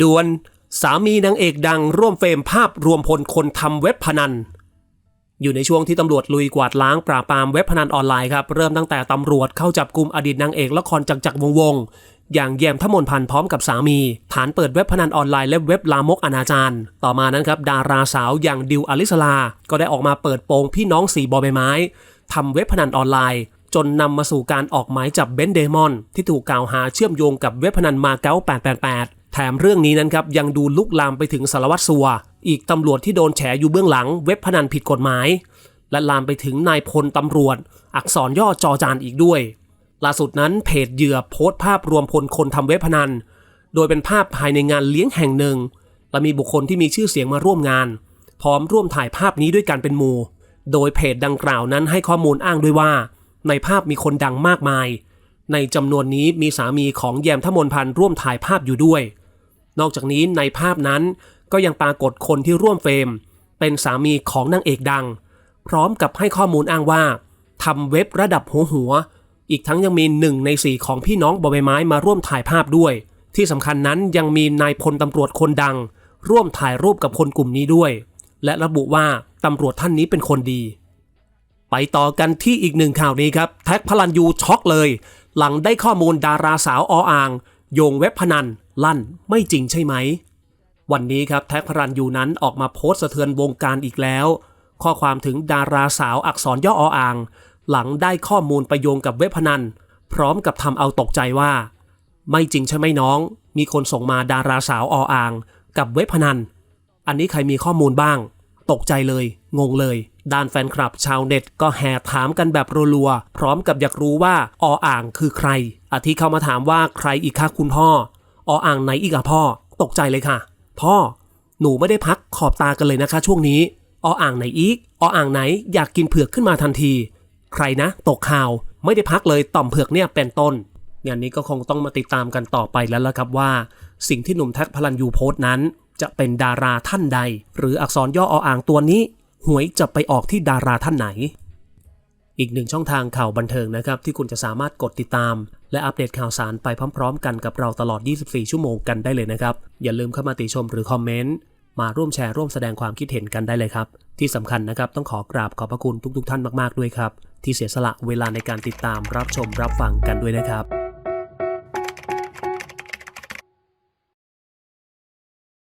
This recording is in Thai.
ดวน สามีนางเอกดังร่วมเฟรมภาพรวมพลคนทำเว็บพนัน อยู่ในช่วงที่ตำรวจลุยกวาดล้างปราบปรามเว็บพนันออนไลน์ครับ เริ่มตั้งแต่ตำรวจเข้าจับกลุ่มอดีตนางเอกละครจักจักรวงวง อย่างแยมทมนพันธ์พร้อมกับสามี ฐานเปิดเว็บพนันออนไลน์และเว็บลามกอนาจารต่อมานั้นครับดาราสาวอย่างดิวอลิสลา ก็ได้ออกมาเปิดโปงพี่น้องสีบอใบไม้ทำเว็บพนันออนไลน์จนนำมาสู่การออกหมายจับเบนเดมอน ที่ถูกกล่าวหาเชื่อมโยงกับเว็บพนันมาเก๊า888 แถมเรื่องนี้นั้นครับยังดูลุกลามไปถึงสารวัตรสัว อีกตำรวจที่โดนแฉอยู่เบื้องหลังเว็บพนันผิดกฎหมาย และลามไปถึงนายพลตำรวจ อักษรย่อจอจานอีกด้วย ล่าสุดนั้นเพจเหยื่อโพสต์ภาพรวมพลคนทำเว็บพนัน โดยเป็นภาพภายในงานเลี้ยงแห่งหนึ่ง และมีบุคคลที่มีชื่อเสียงมาร่วมงาน พร้อมร่วมถ่ายภาพนี้ด้วยกันเป็นหมู่ โดยเพจดังกล่าวนั้นให้ข้อมูลอ้างด้วยว่า ในภาพมีคนดังมากมาย ในจำนวนนี้มีสามีของแยมทมนพันธ์ร่วมถ่ายภาพอยู่ด้วย นอกจากนี้ในภาพนั้นก็ยังปรากฏคนที่ร่วมเฟรม เป็นสามีของนางเอกดัง พร้อมกับให้ข้อมูลอ้างว่าทำเว็บระดับหัวหัว อีกทั้งยังมีหนึ่งในสี่ของพี่น้องบอใบไม้มาร่วมถ่ายภาพด้วย ที่สำคัญนั้นยังมีนายพลตำรวจคนดัง ร่วมถ่ายรูปกับคนกลุ่มนี้ด้วย และระบุว่าตำรวจท่านนี้เป็นคนดี ไปต่อกันที่อีกหนึ่งข่าวนี้ครับ แท็กพลันยูช็อกเลย หลังได้ข้อมูลดาราสาวออ่าง โยงเว็บพนัน ลั่นไม่จริงใช่ไหม วันนี้ครับแท็กพลันยูนั้นออกมาโพสต์สะเทือนวงการอีกแล้ว ข้อความถึงดาราสาวอักษรย่อออ่าง หลังได้ข้อมูลไปโยงกับเว็บพนัน พร้อมกับทำเอาตกใจว่า ไม่จริงใช่ไหมน้อง มีคนส่งมาดาราสาวออ่าง กับเว็บพนัน อันนี้ใครมีข้อมูลบ้าง ตกใจเลย งงเลยด้านแฟนคลับชาวเน็ตก็แห่ถามกันแบบรัวๆ พร้อมกับอยากรู้ว่าออ่างคือใครอาทิเข้ามาถามว่าใครอีกคะคุณพ่อ ออ่างไหนอีกอะพ่อ ตกใจเลยค่ะ พ่อ หนูไม่ได้พักขอบตากันเลยนะคะ ช่วงนี้ ออ่างไหนอีก ออ่างไหนอยากกินเผือกขึ้นมาทันที ใครนะ ตกข่าว ไม่ได้พักเลยต่อมเผือกเนี่ยเป็นต้นงานนี้ก็คงต้องมาติดตามกันต่อไปแล้วละครับว่า สิ่งที่หนุ่มแท็กพลันยูโพสต์นั้น จะเป็นดาราท่านใด หรืออักษรย่อออ่างตัวนี้ หวยจะไปออกที่ดาราท่านไหนอีกหนึ่งช่องทางข่าวบันเทิงนะครับ ที่คุณจะสามารถกดติดตาม และอัปเดตข่าวสารไปพร้อมๆ กันกับเราตลอด 24 ชั่วโมงกันได้เลยนะครับ อย่าลืมเข้ามาติชมหรือคอมเมนต์มาร่วมแชร์ร่วมแสดงความคิดเห็นกันได้เลยครับ ที่สำคัญนะครับต้องขอกราบขอบพระคุณทุกๆ ท่านมากๆด้วยครับ ที่เสียสละเวลาในการติดตามรับชมรับฟังกันด้วยนะครับ